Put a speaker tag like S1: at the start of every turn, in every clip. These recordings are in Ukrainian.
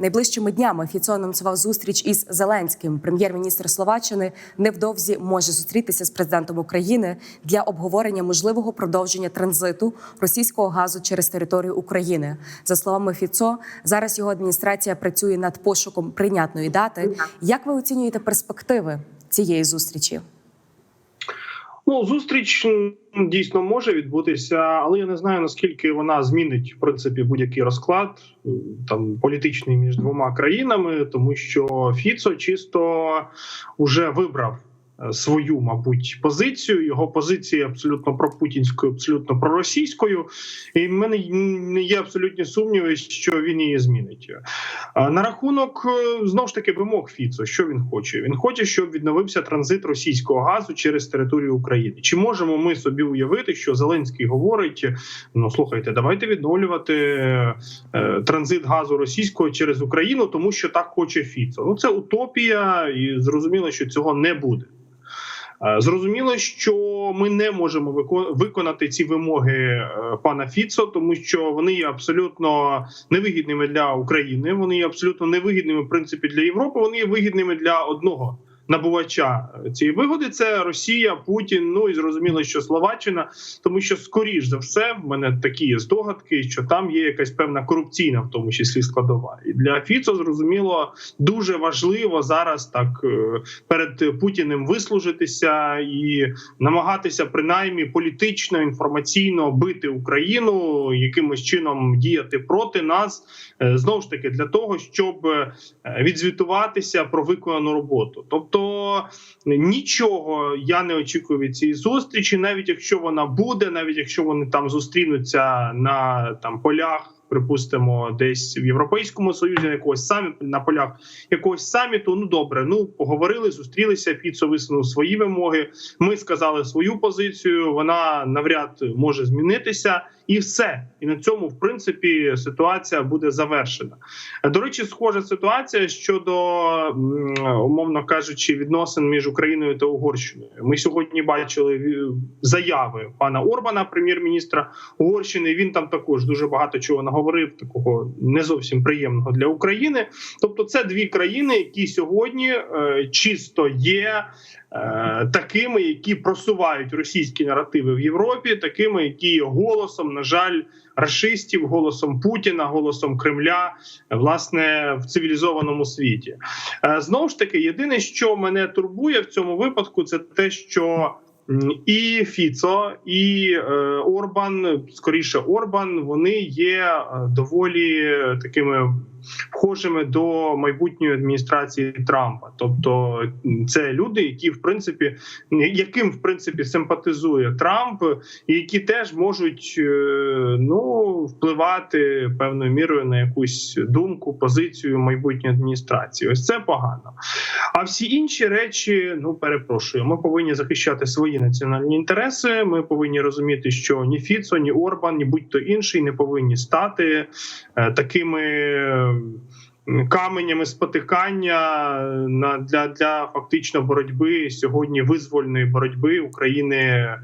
S1: Найближчими днями Фіцо анонсував зустріч із Зеленським. Прем'єр-міністр Словаччини невдовзі може зустрітися з президентом України для обговорення можливого продовження транзиту російського газу через територію України. За словами Фіцо, зараз його адміністрація працює над пошуком прийнятної дати. Як ви оцінюєте перспективи цієї зустрічі?
S2: Ну, зустріч дійсно може відбутися, але я не знаю наскільки вона змінить в принципі будь-який розклад там політичний між двома країнами, тому що Фіцо чисто вже вибрав свою, мабуть, позицію. Його позиція абсолютно пропутінською, абсолютно проросійською. І в мене не є абсолютні сумніви, що він її змінить. На рахунок е, знову ж таки вимог Фіцо, що він хоче? Він хоче, щоб відновився транзит російського газу через територію України. Чи можемо ми собі уявити, що Зеленський говорить: ну слухайте, давайте відновлювати е, транзит газу російського через Україну, тому що так хоче Фіцо. Ну це утопія, і зрозуміло, що цього не буде. Е, Зрозуміло, що ми не можемо вико- виконати ці вимоги е, пана Фіцо, тому що вони є абсолютно невигідними для України. Вони є абсолютно невигідними в принципі для Європи. Вони є вигідними для одного набувача цієї вигоди. Це Росія, Путін. Ну і зрозуміло, що Словаччина, тому що скоріш за все в мене такі є здогадки, що там є якась певна корупційна, в тому числі складова. І для Фіцо зрозуміло дуже важливо зараз так е, перед Путіним вислужитися і намагатися принаймні політично інформаційно бити Україну, якимось чином діяти проти нас, е, знову ж таки для того, щоб е, відзвітуватися про виконану роботу. Тобто нічого я не очікую від цієї зустрічі, навіть якщо вона буде, навіть якщо вони там зустрінуться на там полях. Припустимо, десь в Європейському Союзі на якогось самі на полях якогось саміту. Ну добре, ну поговорили, зустрілися. Фіцо висунув свої вимоги. Ми сказали свою позицію. Вона навряд може змінитися, і все. І на цьому, в принципі, ситуація буде завершена. До речі, схожа ситуація щодо умовно кажучи, відносин між Україною та Угорщиною. Ми сьогодні бачили е, заяви пана Орбана, прем'єр-міністра Угорщини. Він там також дуже багато чого наговорив, такого не зовсім приємного для України. Тобто, це дві країни, які сьогодні е, чисто є. Е, Такими, які просувають російські наративи в Європі, такими, які голосом, на жаль, рашистів, голосом Путіна, голосом Кремля, власне, в цивілізованому світі. Е, Знову ж таки, єдине, що мене турбує в цьому випадку, це те, що і Фіцо, і е, Орбан, скоріше Орбан, вони є доволі такими вхожими до майбутньої адміністрації Трампа. Тобто, це люди, які в принципі яким в принципі симпатизує Трамп, і які теж можуть е, ну впливати певною мірою на якусь думку, позицію майбутньої адміністрації. Ось це погано. А всі інші речі, ну перепрошую, ми повинні захищати свої національні інтереси. Ми повинні розуміти, що ні Фіцо, ні Орбан, ні будь-то інший не повинні стати е, такими. Каменями спотикання на для, для фактично боротьби сьогодні визвольної боротьби України е,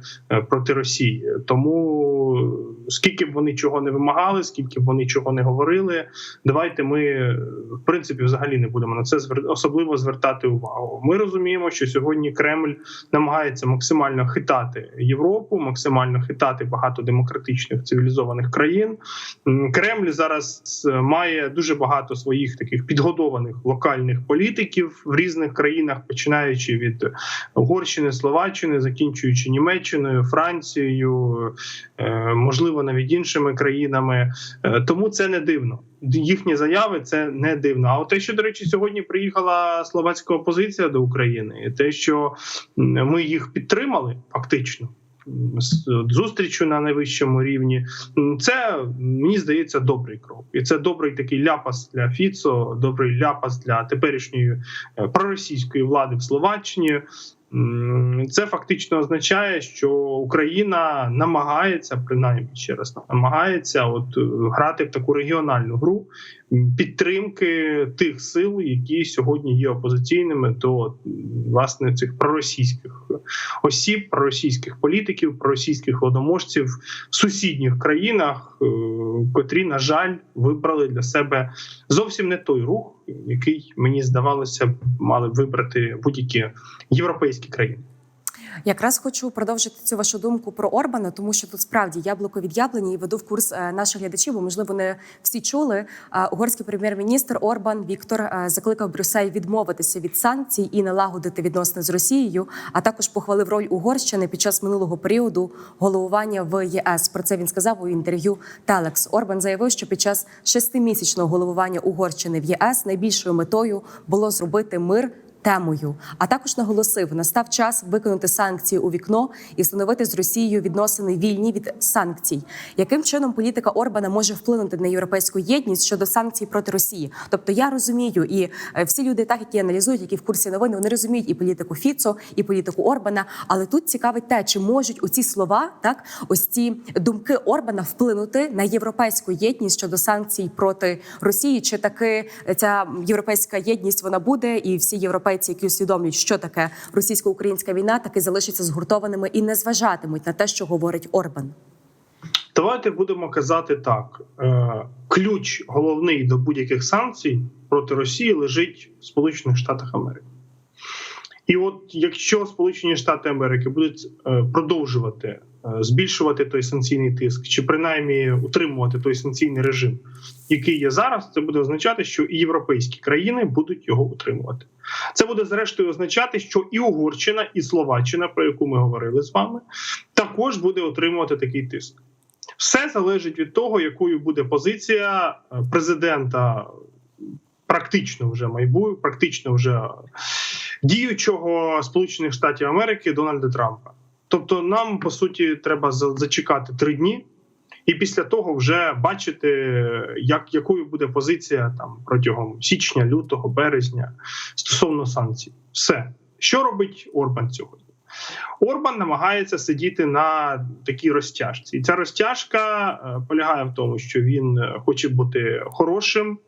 S2: проти Росії. Тому скільки б вони чого не вимагали, скільки б вони чого не говорили, давайте ми в принципі взагалі не будемо на це особливо звертати увагу. Ми розуміємо, що сьогодні Кремль намагається максимально хитати Європу, максимально хитати багато демократичних цивілізованих країн. Кремль зараз е, має дуже багато своїх таких підгодованих локальних політиків в різних країнах, починаючи від Угорщини, Словаччини, закінчуючи Німеччиною, Францією, е, можливо, навіть іншими країнами. Е, Тому це не дивно. Їхні заяви це не дивно. А от те, що до речі, сьогодні приїхала словацька опозиція до України, те, що ми їх підтримали, фактично. м, з Зустрічю на найвищому рівні, це мені здається добрий крок, і це добрий такий ляпас для Фіцо, добрий ляпас для теперішньої е, проросійської влади в Словаччині. Це фактично означає, що Україна намагається, принаймні ще раз намагається, от е, грати в таку регіональну гру підтримки тих сил, які сьогодні є опозиційними до власне цих проросійських осіб, проросійських політиків, проросійських владоможців в сусідніх країнах, е, котрі, на жаль, вибрали для себе зовсім не той рух, який мені здавалося б мали вибрати будь-які європейські країни.
S1: Якраз хочу продовжити цю вашу думку про Орбана, тому що тут справді яблуко від яблуні і веду в курс е, наших глядачів, бо можливо не всі чули. Е, Угорський прем'єр-міністр Орбан Віктор е, закликав Брюссель відмовитися від санкцій і налагодити відносини з Росією, а також похвалив роль Угорщини під час минулого періоду головування в ЄС. Про це він сказав у інтерв'ю Телекс. Орбан заявив, що під час шестимісячного головування Угорщини в ЄС найбільшою метою було зробити мир темою. А також наголосив, настав час виконати санкції у вікно і встановити з Росією відносини вільні від санкцій. Яким чином політика Орбана може вплинути на європейську єдність щодо санкцій проти Росії? Тобто я розумію, і е, всі люди, так які аналізують, які в курсі новин, вони розуміють і політику Фіцо, і політику Орбана. Але тут цікавить те, чи можуть оці слова, так ось ці думки Орбана вплинути на європейську єдність щодо санкцій проти Росії, чи таки ця європейська єдність вона буде, і всі європейці, які усвідомлюють, що таке російсько-українська війна, таки залишаться згуртованими і не зважатимуть на те, що говорить Орбан.
S2: Давайте будемо казати так: Е, ключ головний до будь-яких санкцій проти Росії лежить в Сполучених Штатах Америки. І от якщо Сполучені Штати Америки будуть е, продовжувати е, збільшувати той санкційний тиск, чи принаймні утримувати той санкційний режим, який є зараз, це буде означати, що і європейські країни будуть його утримувати. Це буде зрештою означати, що і Угорщина, і Словаччина, про яку ми говорили з вами, також буде отримувати такий тиск. Все залежить від того, якою буде позиція е, президента практично вже майбутнього, практично вже діючого Сполучених Штатів Америки Дональда Трампа. Тобто, нам по суті треба за- зачекати три дні, і після того вже бачити, як якою буде позиція там протягом січня, лютого, березня стосовно санкцій. Все, що робить Орбан сьогодні? Орбан намагається сидіти на такій розтяжці. І ця розтяжка е, полягає в тому, що він е, хоче бути хорошим,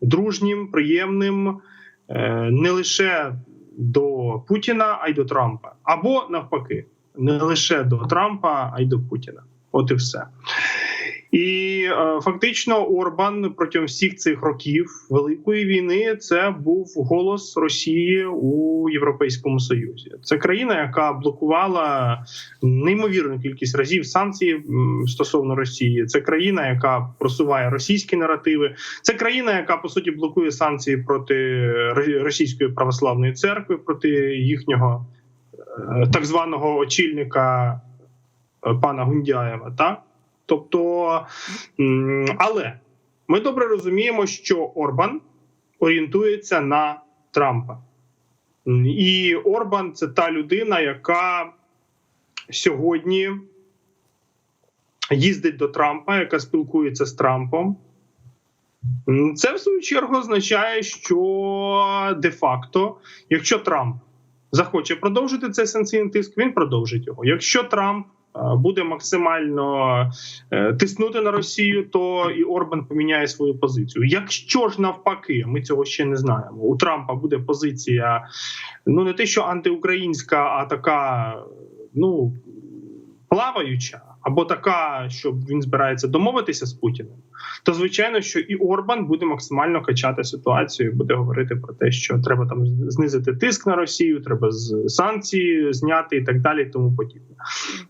S2: дружнім, приємним е, не лише до Путіна, а й до Трампа. Або навпаки, не лише до Трампа, а й до Путіна. От і все. І е, фактично Орбан протягом всіх цих років великої війни це був голос Росії у Європейському Союзі. Це країна, яка блокувала неймовірну кількість разів санкції стосовно Росії. Це країна, яка просуває російські наративи. Це країна, яка по суті блокує санкції проти російської православної церкви, проти їхнього е, так званого очільника е, пана Гундяєва. Так? Тобто, але ми добре розуміємо, що Орбан орієнтується на Трампа. І Орбан це та людина, яка сьогодні їздить до Трампа, яка спілкується з Трампом. Це в свою чергу означає, що де-факто, якщо Трамп захоче продовжити цей санкційний тиск, він продовжить його. Якщо Трамп буде максимально е, тиснути на Росію, то і Орбан поміняє свою позицію. Якщо ж навпаки, ми цього ще не знаємо. У Трампа буде позиція ну не те, що антиукраїнська, а така ну плаваюча, або така, що він збирається домовитися з Путіним, то звичайно, що і Орбан буде максимально качати ситуацію, буде говорити про те, що треба там знизити тиск на Росію, треба з санкції зняти і так далі, і тому подібне.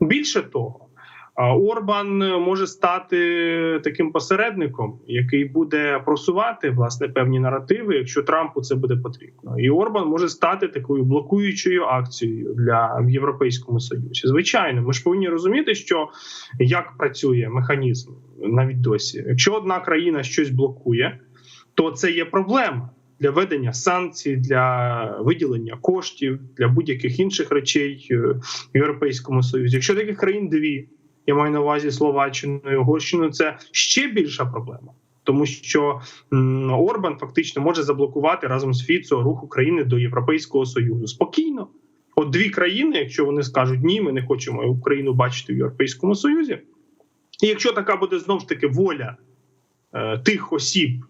S2: Більше того. Орбан може стати таким посередником, який буде просувати власне певні наративи, якщо Трампу це буде потрібно, і Орбан може стати такою блокуючою акцією для в Європейському Союзі. Звичайно, ми ж повинні розуміти, що як працює механізм навіть досі. Якщо одна країна щось блокує, то це є проблема для ведення санкцій, для виділення коштів, для будь-яких інших речей е, в Європейському Союзі. Якщо таких країн дві, я маю на увазі Словаччину і Угорщину, це ще більша проблема. Тому що Орбан фактично може заблокувати разом з Фіцо рух України до Європейського Союзу спокійно. От дві країни, якщо вони скажуть ні, ми не хочемо Україну бачити в Європейському Союзі. І якщо така буде знов ж таки воля е, тих осіб,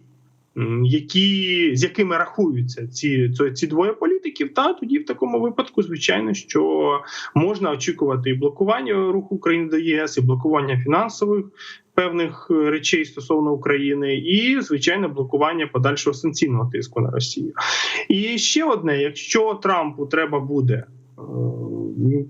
S2: які, з якими рахуються ці, ці, двоє політиків, та тоді в такому випадку, звичайно, що можна очікувати і блокування руху України до ЄС, і блокування фінансових певних е, речей стосовно України, і звичайно блокування подальшого санкційного тиску на Росію. І ще одне: якщо Трампу треба буде.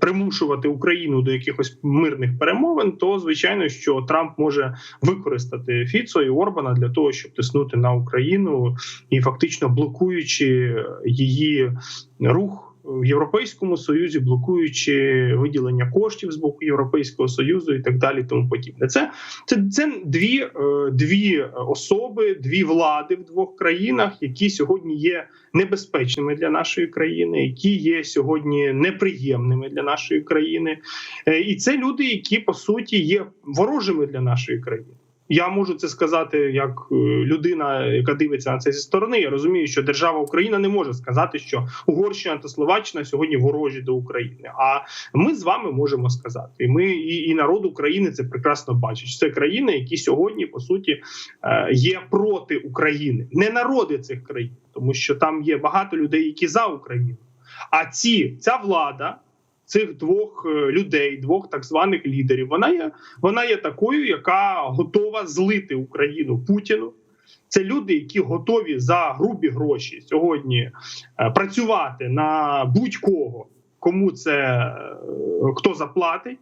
S2: Примушувати Україну до якихось мирних перемовин, то звичайно, що Трамп може використати Фіцо і Орбана для того, щоб тиснути на Україну і фактично блокуючи її рух в Європейському Союзі, блокуючи виділення коштів з боку Європейського союзу і так далі. Тому подібне. Це це, це дві, е, дві особи, дві влади в двох країнах, які сьогодні є небезпечними для нашої країни, які є сьогодні неприємними для нашої країни, Е, і це люди, які по суті є ворожими для нашої країни. Я можу це сказати як е, людина, яка дивиться на це зі сторони. Я розумію, що держава Україна не може сказати, що Угорщина та Словаччина сьогодні ворожі до України. А ми з вами можемо сказати. І ми і, і народ України це прекрасно бачить. Це країни, які сьогодні по суті е, є проти України, не народи цих країн, тому що там є багато людей, які за Україну. А ці ця влада. Цих двох е, людей, двох так званих лідерів, вона є вона є такою, яка готова злити Україну Путіну. Це люди, які готові за грубі гроші сьогодні е, працювати на будь-кого, кому це е, хто заплатить.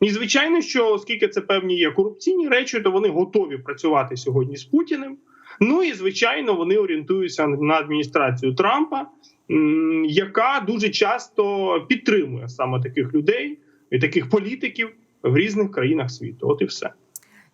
S2: І звичайно, що оскільки це певні є корупційні речі, то вони готові працювати сьогодні з Путіним. Ну і звичайно, вони орієнтуються на адміністрацію Трампа, яка дуже часто підтримує саме таких людей і таких політиків в різних країнах світу. От і все.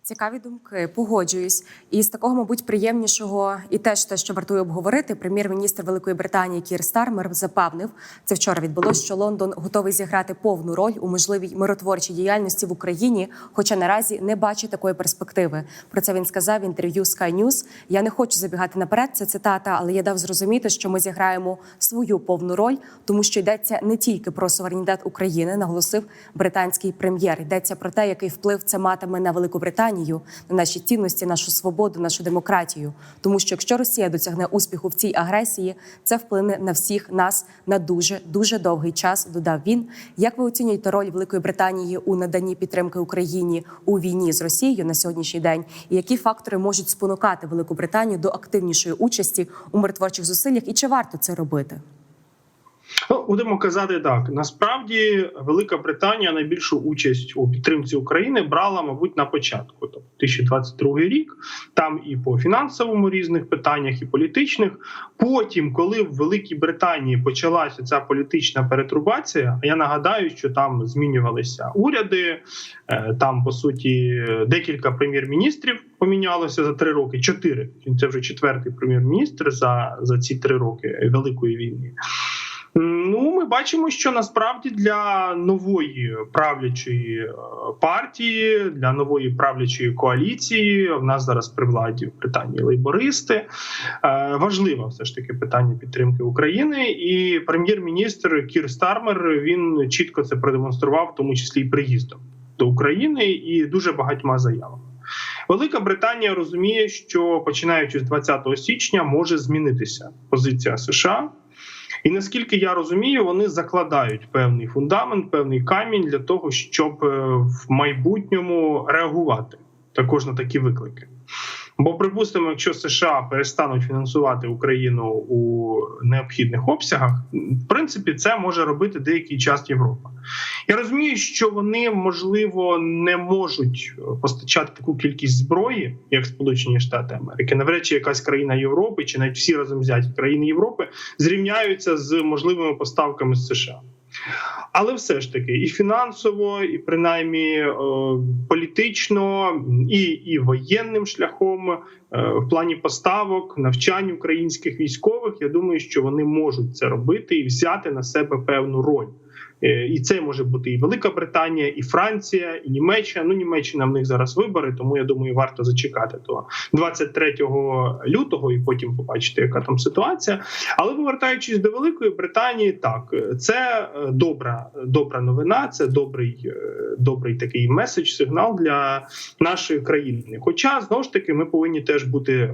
S1: Цікаві думки, погоджуюсь. І з такого, мабуть, приємнішого, і теж те, що вартує обговорити, прем'єр-міністр Великої Британії Кір Стармер запевнив, це вчора відбулося, що Лондон готовий зіграти повну роль у можливій миротворчій діяльності в Україні, хоча наразі не бачить такої перспективи. Про це він сказав в інтерв'ю Sky News. Я не хочу забігати наперед. Це цитата, але я дав зрозуміти, що ми зіграємо свою повну роль, тому що йдеться не тільки про суверенітет України, наголосив британський прем'єр. Йдеться про те, який вплив це матиме на Велику Британію, на наші цінності, нашу свободу, нашу демократію. Тому що якщо Росія досягне успіху в цій агресії, це вплине на всіх нас на дуже дуже довгий час. Додав він. Як ви оцінюєте роль Великої Британії у наданні підтримки Україні у війні з Росією на сьогоднішній день? І які фактори можуть спонукати Велику Британію до активнішої участі у миротворчих зусиллях? І чи варто це робити?
S2: Будемо казати так. Насправді, Велика Британія найбільшу участь у підтримці України брала, мабуть, на початку, тобто 2022 рік. Там і по фінансовому різних питаннях, і політичних. Потім, коли в Великій Британії почалася ця політична перетрубація, я нагадаю, що там змінювалися уряди, е, там по суті декілька прем'єр-міністрів помінялося за три роки. Чотири це вже четвертий прем'єр-міністр за, за ці три роки великої війни. Ну, ми бачимо, що насправді для нової правлячої е, партії, для нової правлячої коаліції в нас зараз при владі в Британії лейбористи. Е, Важливо все ж таки питання підтримки України. І прем'єр-міністр Кір Стармер він чітко це продемонстрував, в тому числі і приїздом до України, і дуже багатьма заявами. Велика Британія розуміє, що починаючи з 20 січня може змінитися позиція США. І наскільки я розумію, вони закладають певний фундамент, певний камінь для того, щоб е, в майбутньому реагувати також на такі виклики. Бо, припустимо, якщо США перестануть фінансувати Україну у необхідних обсягах, в принципі, це може робити деякий час Європа. Я розумію, що вони можливо не можуть постачати таку кількість зброї, як Сполучені Штати Америки. Навряд чи якась країна Європи, чи навіть всі разом взяті країни Європи зрівняються з можливими поставками з США. Але все ж таки, і фінансово, і принаймні е, політично, і, і воєнним шляхом е, в плані поставок, навчань українських військових, я думаю, що вони можуть це робити і взяти на себе певну роль. Е, І це може бути і Велика Британія, і Франція, і Німеччина. Ну, Німеччина в них зараз вибори, тому я думаю, варто зачекати до 23 лютого і потім побачити, яка там ситуація. Але повертаючись до Великої Британії, так це е, добра, новина, це добрий, е, добрий такий меседж, сигнал для нашої країни. Хоча знову ж таки ми повинні теж бути.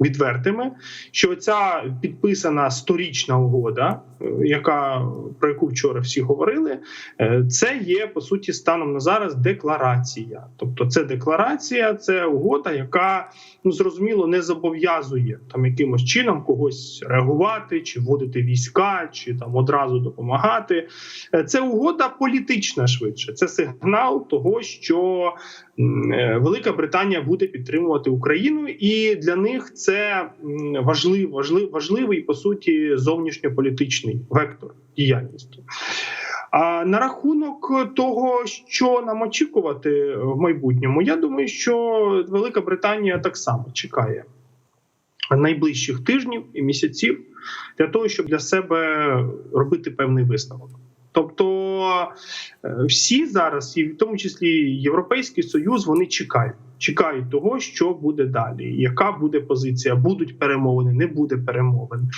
S2: Відвертими, що ця підписана сторічна угода, е, яка про яку вчора всі говорили, е, це є по суті станом на зараз декларація. Тобто, це декларація, це угода, яка ну зрозуміло не зобов'язує там якимось чином когось реагувати, чи вводити війська, чи там одразу допомагати. Е, Це угода політична швидше. Це сигнал того, що Велика Британія буде підтримувати Україну, і для них це важлив, важлив, важливий по суті зовнішньополітичний вектор діяльності. А на рахунок того, що нам очікувати в майбутньому, я думаю, що Велика Британія так само чекає найближчих тижнів і місяців для того, щоб для себе робити певний висновок. Тобто е, всі зараз, і в тому числі Європейський Союз, вони чекають. Чекають того, що буде далі, яка буде позиція, будуть перемовини, не буде перемовин.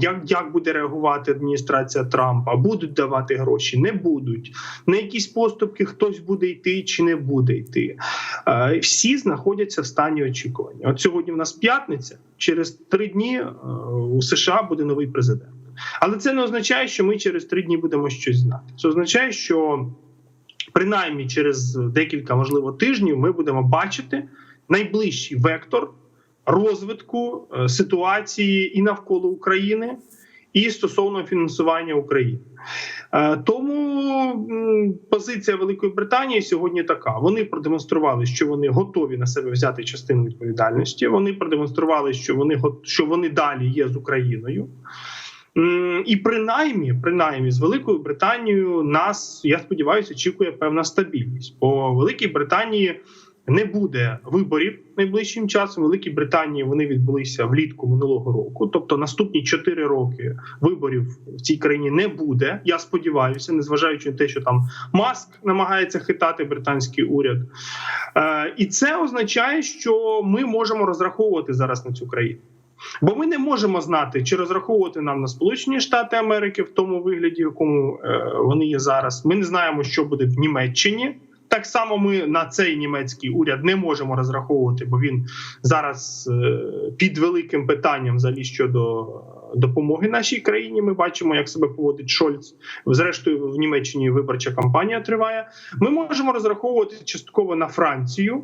S2: Як, як буде реагувати адміністрація Трампа? Будуть давати гроші, не будуть. На якісь поступки хтось буде йти чи не буде йти. Е, Всі знаходяться в стані очікування. От сьогодні в нас п'ятниця. Через три дні е, у США буде новий президент. Але це не означає, що ми через три дні будемо щось знати. Це означає, що принаймні через декілька, можливо, тижнів ми будемо бачити найближчий вектор розвитку е, ситуації і навколо України, і стосовно фінансування України. Е, Тому позиція Великої Британії сьогодні така: вони продемонстрували, що вони готові на себе взяти частину відповідальності. Вони продемонстрували, що вони що вони далі є з Україною. І принаймні, принаймні, з Великою Британією нас, я сподіваюся, очікує певна стабільність. Бо Великій Британії не буде виборів найближчим часом. В Великій Британії вони відбулися влітку минулого року. Тобто наступні 4 роки виборів в цій країні не буде. Я сподіваюся, незважаючи на те, що там Маск намагається хитати британський уряд. Е, і це означає, що ми можемо розраховувати зараз на цю країну. Бо ми не можемо знати, чи розраховувати нам на Сполучені Штати Америки в тому вигляді, в якому е, вони є зараз. Ми не знаємо, що буде в Німеччині. Так само ми на цей німецький уряд не можемо розраховувати, бо він зараз е, під великим питанням взагалі щодо допомоги нашій країні. Ми бачимо, як себе поводить Шольц. Зрештою, в Німеччині виборча кампанія триває. Ми можемо розраховувати частково на Францію,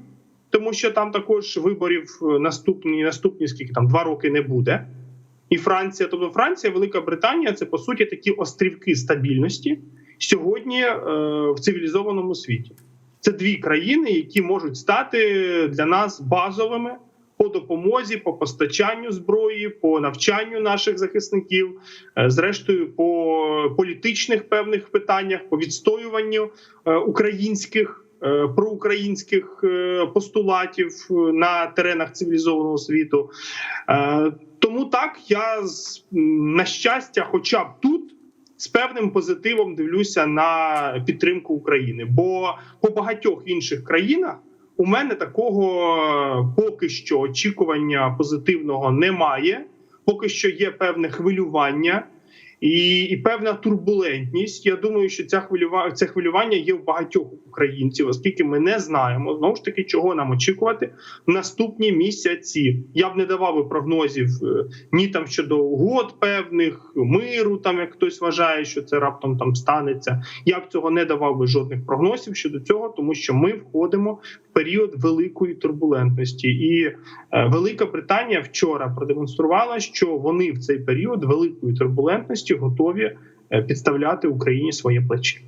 S2: тому що там також виборів е, наступні наступні скільки там два роки не буде. І Франція, тобто Франція, Велика Британія це по суті такі острівки стабільності сьогодні е, в цивілізованому світі. Це дві країни, які можуть стати для нас базовими по допомозі, по постачанню зброї, по навчанню наших захисників, е, зрештою, по політичних певних питаннях, по відстоюванню е, українських. Е, Проукраїнських е, постулатів е, на теренах цивілізованого світу, тому так я на щастя, хоча б тут з певним позитивом дивлюся на підтримку України. Бо по багатьох інших країнах у мене такого поки що очікування позитивного немає. Поки що є певне хвилювання. І, і певна турбулентність. Я думаю, що ця хвилюва... це хвилювання є в багатьох українців, оскільки ми не знаємо знову ж таки, чого нам очікувати в наступні місяці. Я б не давав би прогнозів е, ні там щодо угод певних миру, там як хтось вважає, що це раптом там станеться. Я б цього не давав би жодних прогнозів щодо цього, тому що ми входимо в період великої турбулентності, і е, Велика Британія вчора продемонструвала, що вони в цей період великої турбулентності готові е, підставляти Україні своє плече.